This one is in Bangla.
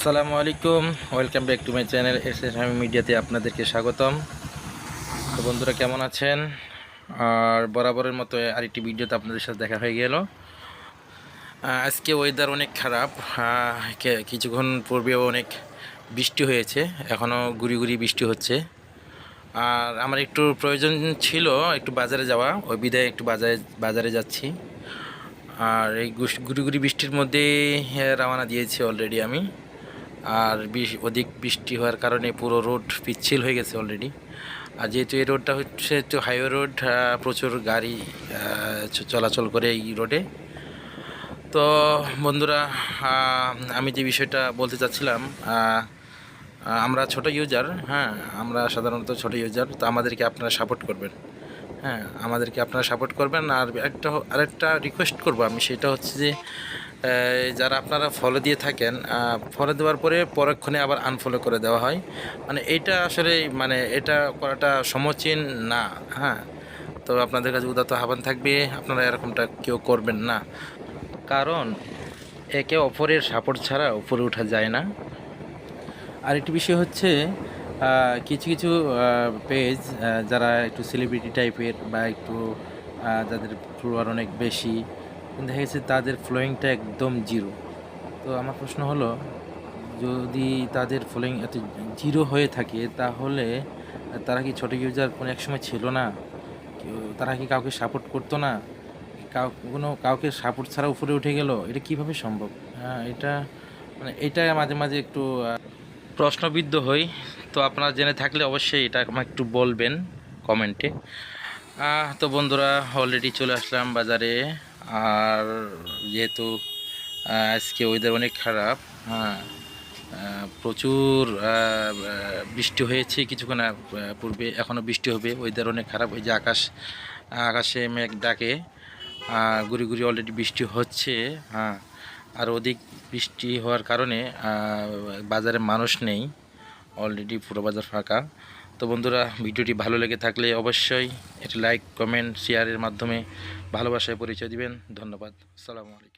আসসালামু আলাইকুম। Welcome back to my channel S S আমি মিডিয়াতে আপনাদেরকে স্বাগতম। তো বন্ধুরা, কেমন আছেন? আর বরাবরের মতো আরেকটি ভিডিওতে আপনাদের সাথে দেখা হয়ে গেল। আজকে ওয়েদার অনেক খারাপ। কিছুক্ষণ পূর্বেও অনেক বৃষ্টি হয়েছে। এখনও গুড়ি গুড়ি বৃষ্টি হচ্ছে। আর আমার একটু প্রয়োজন ছিল একটু বাজারে যাওয়া। ওই বিদায় একটু বাজারে বাজারে যাচ্ছি। আর এই গুড়ি গুড়ি বৃষ্টির মধ্যে রওনা দিয়েছি অলরেডি আমি। আর বিশ- অধিক বৃষ্টি হওয়ার কারণে পুরো রোড পিচ্ছিল হয়ে গেছে অলরেডি আর যেহেতু এই রোডটা হচ্ছে একটু হাইওয়ে রোড প্রচুর গাড়ি চলাচল করে এই রোডে তো বন্ধুরা আমি যে বিষয়টা বলতে চাচ্ছিলাম আমরা ছোট ইউজার হ্যাঁ আমরা সাধারণত ছোট ইউজার তো আমাদেরকে আপনারা সাপোর্ট করবেন। হ্যাঁ আমাদেরকে আপনারা সাপোর্ট করবেন। আর একটা, আরেকটা রিকোয়েস্ট করব আমি, সেটা হচ্ছে যে যারা আপনারা ফলো দিয়ে থাকেন ফলো দেওয়ার পরে পরক্ষণে আবার আনফলো করে দেওয়া হয়। মানে এটা আসলে মানে এটা করাটা সমচীন না হ্যাঁ। তো আপনাদের কাছে উদাত্ত আহ্বান থাকবে, আপনারা এরকমটা কেউ করবেন না। কারণ একে অপরের সাপোর্ট ছাড়া উপরে ওঠা যায় না। আরেকটি বিষয় হচ্ছে কিছু কিছু পেজ যারা একটু সেলিব্রিটি টাইপের বা একটু যাদের ফলোয়ার অনেক বেশি দেখা গেছে তাদের ফলোয়িংটা একদম জিরো তো আমার প্রশ্ন হলো, যদি তাদের ফলোয়িং এত জিরো হয়ে থাকে, তাহলে তারা কি ছোটো ইউজার কোনো এক সময় ছিল না? তারা কি কাউকে সাপোর্ট করতো না? কাউ, কোনো কাউকে সাপোর্ট ছাড়া উপরে উঠে গেল? এটা কীভাবে সম্ভব? হ্যাঁ এটা মানে এটা মাঝে মাঝে একটু প্রশ্নবিদ্ধ হই। তো আপনারা জেনে থাকলে অবশ্যই এটা আমাকে একটু বলবেন কমেন্টে। তো বন্ধুরা অলরেডি চলে আসলাম বাজারে। আর যেহেতু আজকে ওয়েদার অনেক খারাপ হ্যাঁ প্রচুর বৃষ্টি হয়েছে কিছুক্ষণ পূর্বে এখনও বৃষ্টি হবে ওয়েদার অনেক খারাপ, ওই যে আকাশ, আকাশে মেঘ ডাকে গুড়ি গুড়ি অলরেডি বৃষ্টি হচ্ছে হ্যাঁ আর অধিক বৃষ্টি হওয়ার কারণে বাজারে মানুষ নেই অলরেডি পুরো বাজার ফাঁকা। তো বন্ধুরা, ভিডিওটি ভালো লেগে থাকলে অবশ্যই একটি লাইক, কমেন্ট, শেয়ারের মাধ্যমে ভালোবাসায় পরিচয় দিবেন। ধন্যবাদ। আসসালামু আলাইকুম।